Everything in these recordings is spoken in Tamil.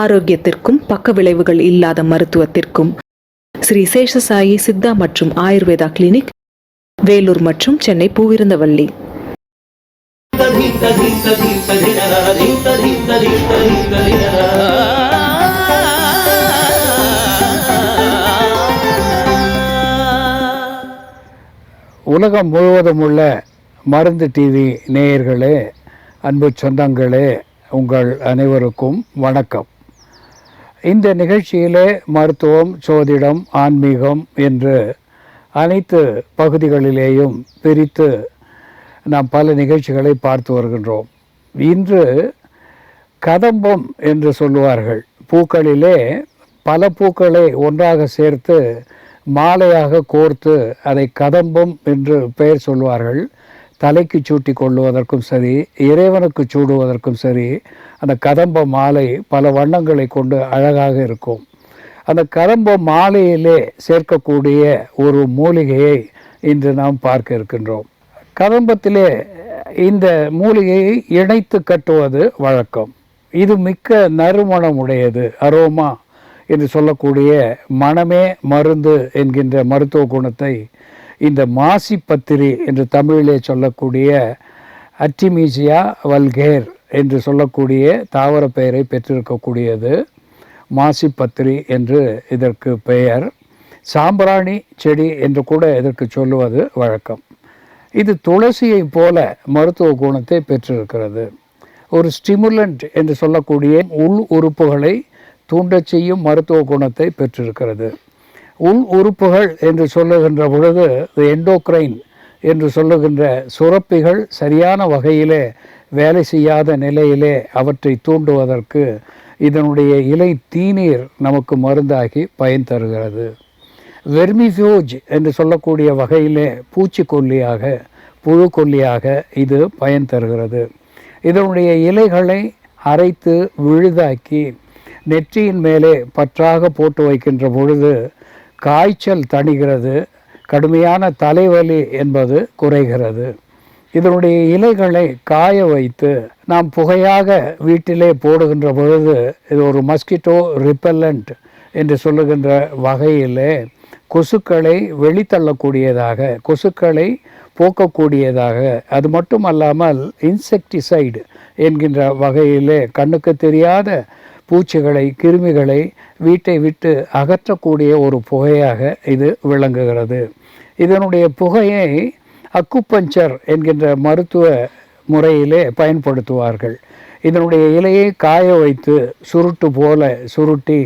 ஆரோக்கியத்திற்கும் பக்க விளைவுகள் இல்லாத மருத்துவத்திற்கும். ஸ்ரீ சேஷசாயி சித்தா மற்றும் ஆயுர்வேதா கிளினிக் வேலூர் மற்றும் சென்னை பூவிருந்தவள்ளி உலகம் முழுவதும் உள்ள மருந்து டிவி நேயர்களே அன்பு சொந்தங்களே உங்கள் அனைவருக்கும் வணக்கம். இந்த நிகழ்ச்சியிலே மருத்துவம் சோதிடம் ஆன்மீகம் என்று அனைத்து பகுதிகளிலேயும் பிரித்து நாம் பல நிகழ்ச்சிகளை பார்த்து வருகின்றோம். இன்று கதம்பம் என்று சொல்லுவார்கள். பூக்களிலே பல பூக்களை ஒன்றாக சேர்த்து மாலையாக கோர்த்து அதை கதம்பம் என்று பெயர் சொல்வார்கள் தலைக்கு சூட்டி கொள்ளுவதற்கும் சரி இறைவனுக்கு சூடுவதற்கும் சரி அந்த கதம்ப மாலை பல வண்ணங்களை கொண்டு அழகாக இருக்கும். அந்த கதம்ப மாலையிலே சேர்க்கக்கூடிய ஒரு மூலிகையை இன்று நாம் பார்க்க இருக்கின்றோம். கதம்பத்திலே இந்த மூலிகையை இணைத்து கட்டுவது வழக்கம். இது மிக்க நறுமணம் உடையது அரோமா என்று சொல்லக்கூடிய மனமே மருந்து என்கின்ற மருத்துவ குணத்தை இந்த மாசி பத்திரி என்று தமிழிலே சொல்லக்கூடிய அட்டிமீசியா வல்கேர் என்று சொல்லக்கூடிய தாவர பெயரை பெற்றிருக்கக்கூடியது மாசி பத்திரி என்று இதற்கு பெயர். சாம்பிராணி செடி என்று கூட இதற்கு சொல்லுவது வழக்கம். இது துளசியை போல மருத்துவ குணத்தை பெற்றிருக்கிறது. ஒரு ஸ்டிமுலண்ட் என்று சொல்லக்கூடிய உள் உறுப்புகளை தூண்டச் செய்யும் மருத்துவ குணத்தை பெற்றிருக்கிறது. உள் உறுப்புகள் என்று சொல்லுகின்ற பொழுது எண்டோக்ரைன் என்று சொல்லுகின்ற சுரப்பிகள் சரியான வகையிலே வேலை செய்யாத நிலையிலே அவற்றை தூண்டுவதற்கு இதனுடைய இலை தீநீர் நமக்கு மருந்தாகி பயன் தருகிறது. வெர்மிஃபியூஜ் என்று சொல்லக்கூடிய வகையிலே பூச்சிக்கொல்லியாக புழுக்கொல்லியாக இது பயன் தருகிறது. இதனுடைய இலைகளை அரைத்து விழுதாக்கி நெற்றியின் மேலே பற்றாக போட்டு வைக்கின்ற பொழுது காய்ச்சல் தணிகிறது கடுமையான தலைவலி என்பது குறைகிறது. இதனுடைய இலைகளை காய வைத்து நாம் புகையாக வீட்டிலே போடுகின்ற பொழுது இது ஒரு மஸ்கிட்டோ ரிப்பல்லண்ட் என்று சொல்லுகின்ற வகையிலே கொசுக்களை வெளித்தள்ளக்கூடியதாக கொசுக்களை போக்கக்கூடியதாக அது மட்டும் அல்லாமல் இன்செக்டிசைடு என்கின்ற வகையிலே கண்ணுக்கு தெரியாத பூச்சிகளை கிருமிகளை வீட்டை விட்டு அகற்றக்கூடிய ஒரு புகையாக இது விளங்குகிறது. இதனுடைய புகையை அக்குப்பஞ்சர் என்கின்ற மருத்துவ முறையிலே பயன்படுத்துவார்கள். இதனுடைய இலையை காய வைத்து சுருட்டு போல சுருட்டி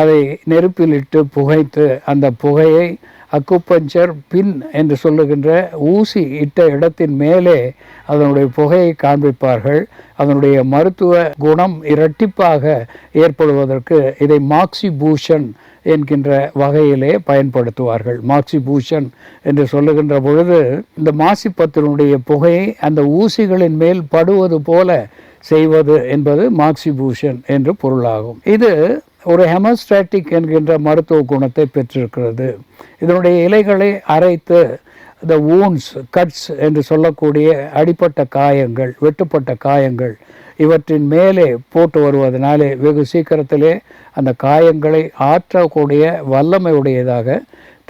அதை நெருப்பிலிட்டு புகைத்து அந்த புகையை அக்குப்பஞ்சர் பின் என்று சொல்லுகின்ற ஊசி இட்ட இடத்தின் மேலே அதனுடைய புகையை காண்பிப்பார்கள். அதனுடைய மருத்துவ குணம் இரட்டிப்பாக ஏற்படுவதற்கு இதை மாக்சி பூஷன் என்கின்ற வகையிலே பயன்படுத்துவார்கள். மாக்சி பூஷன் என்று சொல்லுகின்ற பொழுது இந்த மாசிப்பத்தினுடைய புகையை அந்த ஊசிகளின் மேல் படுவது போல செய்வது என்பது மாக்சிபூஷன் என்று பொருளாகும். இது ஒரு ஹெமோஸ்டாட்டிக் என்கின்ற மருத்துவ குணத்தை பெற்றிருக்கிறது. இதனுடைய இலைகளை அரைத்து இந்த ஊன்ஸ் கட்ஸ் என்று சொல்லக்கூடிய அடிப்பட்ட காயங்கள் வெட்டுப்பட்ட காயங்கள் இவற்றின் மேலே போட்டு வருவதனாலே வெகு சீக்கிரத்திலே அந்த காயங்களை ஆற்றக்கூடிய வல்லமை உடையதாக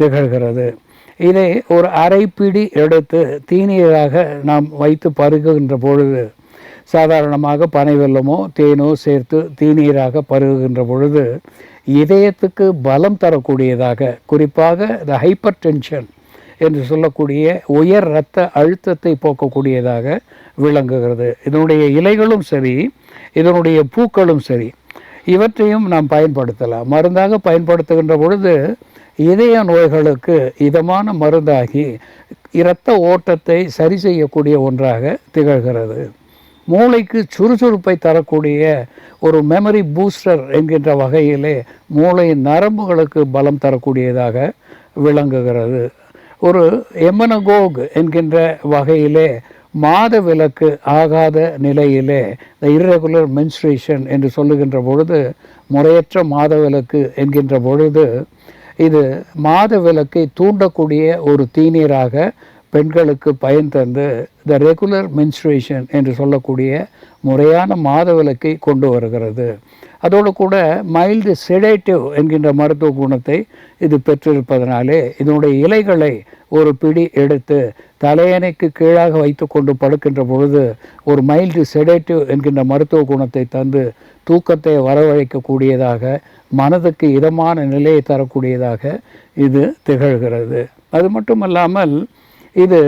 திகழ்கிறது. இதை ஒரு அரைப்பிடி எடுத்து தீநீராக நாம் வைத்து பருகுகின்ற பொழுது சாதாரணமாக பனை வெல்லமோ தேனோ சேர்த்து தீநீராக பருகுகின்ற பொழுது இதயத்துக்கு பலம் தரக்கூடியதாக குறிப்பாக இந்த ஹைப்பர் டென்ஷன் என்று சொல்லக்கூடிய உயர் இரத்த அழுத்தத்தை போக்கக்கூடியதாக விளங்குகிறது. இதனுடைய இலைகளும் சரி இதனுடைய பூக்களும் சரி இவற்றையும் நாம் பயன்படுத்தலாம். மருந்தாக பயன்படுத்துகின்ற பொழுது இதய நோய்களுக்கு இதமான மருந்தாகி இரத்த ஓட்டத்தை சரி செய்யக்கூடிய ஒன்றாக திகழ்கிறது. மூளைக்கு சுறுசுறுப்பை தரக்கூடிய ஒரு மெமரி பூஸ்டர் என்கின்ற வகையிலே மூளையின் நரம்புகளுக்கு பலம் தரக்கூடியதாக விளங்குகிறது. ஒரு எமனகோக் என்கின்ற வகையிலே மாத விலக்கு ஆகாத நிலையிலே இந்த இரகுலர் மென்ஸ்ட்ரேஷன் என்று சொல்லுகின்ற பொழுது முறையற்ற மாத விலக்கு என்கின்ற பொழுது இது மாத விலக்கை தூண்டக்கூடிய ஒரு தீநீராக பெண்களுக்கு பயன் தந்து த ரெகுலர் மென்ஸ்ட்ரேஷன் என்று சொல்லக்கூடிய முறையான மாத விலக்கை கொண்டு வருகிறது. அதோடு கூட மைல்டு செடேட்டிவ் என்கின்ற மருத்துவ குணத்தை இது பெற்றிருப்பதனாலே இதனுடைய இலைகளை ஒரு பிடி எடுத்து தலையணைக்கு கீழாக வைத்துக்கொண்டு படுக்கின்ற பொழுது ஒரு மைல்டு செடேட்டிவ் என்கின்ற மருத்துவ குணத்தை தந்து தூக்கத்தை வரவழைக்கக்கூடியதாக மனதுக்கு இதமான நிலையை தரக்கூடியதாக இது திகழ்கிறது. அது மட்டும் இல்லாமல் இது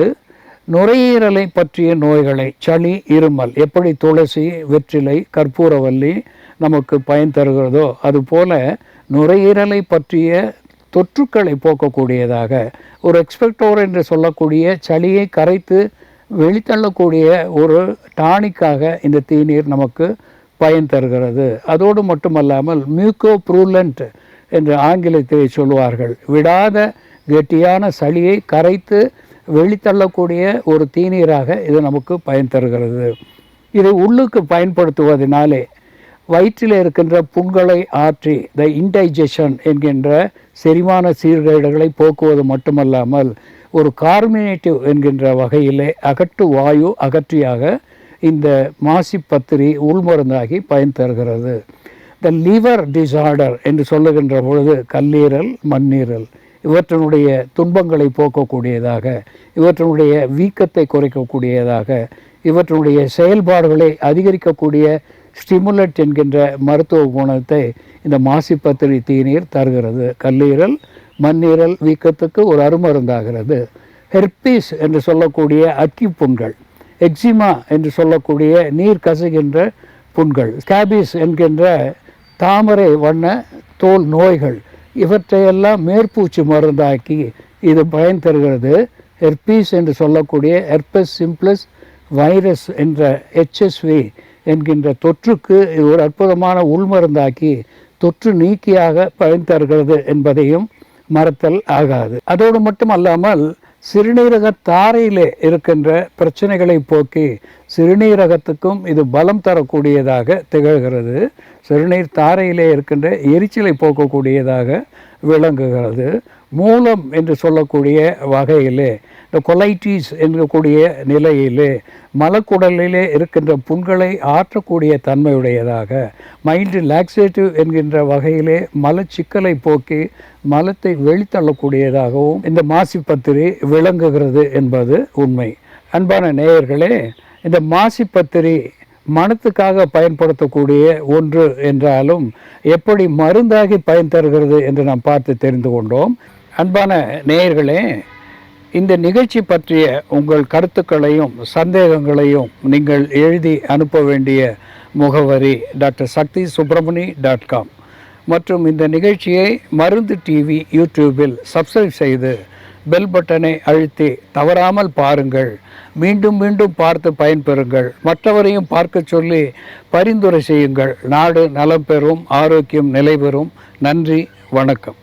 நுரையீரலை பற்றிய நோய்களை சளி இருமல் எப்படி துளசி வெற்றிலை கற்பூரவல்லி நமக்கு பயன் தருகிறதோ அதுபோல நுரையீரலை பற்றிய தொற்றுக்களை போக்கக்கூடியதாக ஒரு எக்ஸ்பெக்டோர் என்று சொல்லக்கூடிய சளியை கரைத்து வெளித்தள்ளக்கூடிய ஒரு டானிக்காக இந்த தீநீர் நமக்கு பயன் தருகிறது. அதோடு மட்டுமல்லாமல் மியூக்கோ ப்ரூலண்ட் என்று ஆங்கிலத்தை சொல்லுவார்கள். விடாத கெட்டியான சளியை கரைத்து வெளித்தள்ளக்கூடிய ஒரு தீநீராக இது நமக்கு பயன் தருகிறது. இதை உள்ளுக்கு பயன்படுத்துவதனாலே வயிற்றில் இருக்கின்ற புண்களை ஆற்றி த இன்டைஜஷன் என்கின்ற செரிமான சீர்கேடுகளை போக்குவது மட்டுமல்லாமல் ஒரு கார்மினேட்டிவ் என்கின்ற வகையிலே அகட்டு வாயு அகற்றியாக இந்த மாசி பத்திரி உள்மருந்தாகி பயன் தருகிறது. த லிவர் டிசார்டர் என்று சொல்லுகின்ற பொழுது கல்லீரல் மண்ணீரல். இவற்றினுடைய துன்பங்களை போக்கக்கூடியதாக இவற்றினுடைய வீக்கத்தை குறைக்கக்கூடியதாக இவற்றினுடைய செயல்பாடுகளை அதிகரிக்கக்கூடிய ஸ்டிமுலட் என்கின்ற மருத்துவ குணத்தை இந்த மாசிப்பத்திரி தீநீர் தருகிறது. கல்லீரல் மண்ணீரல் வீக்கத்துக்கு ஒரு அருமருந்தாகிறது. ஹெர்பீஸ் என்று சொல்லக்கூடிய அக்கி புண்கள் எக்ஸிமா என்று சொல்லக்கூடிய நீர் கசுகின்ற புண்கள் ஸ்காபிஸ் என்கின்ற தாமரை வண்ண தோல் நோய்கள் இவற்றையெல்லாம் மேற்பூச்சி மருந்தாக்கி இது பயன் தருகிறது. ஹெர்பீஸ் என்று சொல்லக்கூடிய ஹெர்பஸ் சிம்ப்ளஸ் வைரஸ் என்ற ஹெச்எஸ்வி என்கின்ற தொற்றுக்கு இது ஒரு அற்புதமான உள்மருந்தாக்கி தொற்று நீக்கியாக பயன் தருகிறது என்பதையும் மறத்தல் ஆகாது. அதோடு மட்டும் அல்லாமல் சிறுநீரக தாரையிலே இருக்கின்ற பிரச்சனைகளை போக்கி சிறுநீரகத்துக்கும் இது பலம் தரக்கூடியதாக திகழ்கிறது. சிறுநீர் தாரையிலே இருக்கின்ற எரிச்சலை போக்கக்கூடியதாக விளங்குகிறது. மூலம் என்று சொல்லக்கூடிய வகையிலே இந்த கொலைட்டிஸ் என்கக்கூடிய நிலையிலே மலக்குடலிலே இருக்கின்ற புண்களை ஆற்றக்கூடிய தன்மையுடையதாக மைண்டு லாக்ஸேட்டிவ் என்கின்ற வகையிலே மலச்சிக்கலை போக்கி மலத்தை வெளித்தள்ளக்கூடியதாகவும் இந்த மாசிப்பத்திரி விளங்குகிறது என்பது உண்மை. அன்பான நேயர்களே இந்த மாசிப்பத்திரி மனத்துக்காக பயன்படுத்தக்கூடிய ஒன்று என்றாலும் எப்படி மருந்தாகி பயன் தருகிறது என்று நாம் பார்த்து தெரிந்து கொண்டோம். அன்பான நேயர்களே இந்த நிகழ்ச்சி பற்றிய உங்கள் கருத்துக்களையும் சந்தேகங்களையும் நீங்கள் எழுதி அனுப்ப வேண்டிய முகவரி doctor Sakthi Subramani dot com. மற்றும் இந்த நிகழ்ச்சியை மருந்து டிவி யூடியூபில் சப்ஸ்கிரைப் செய்து பெல் பட்டனை அழுத்தி தவறாமல் பாருங்கள். மீண்டும் மீண்டும் பார்த்து பயன்பெறுங்கள். மற்றவரையும் பார்க்க சொல்லி பரிந்துரை செய்யுங்கள். நாடு நலம் பெறும் ஆரோக்கியம் நிலை பெறும். நன்றி வணக்கம்.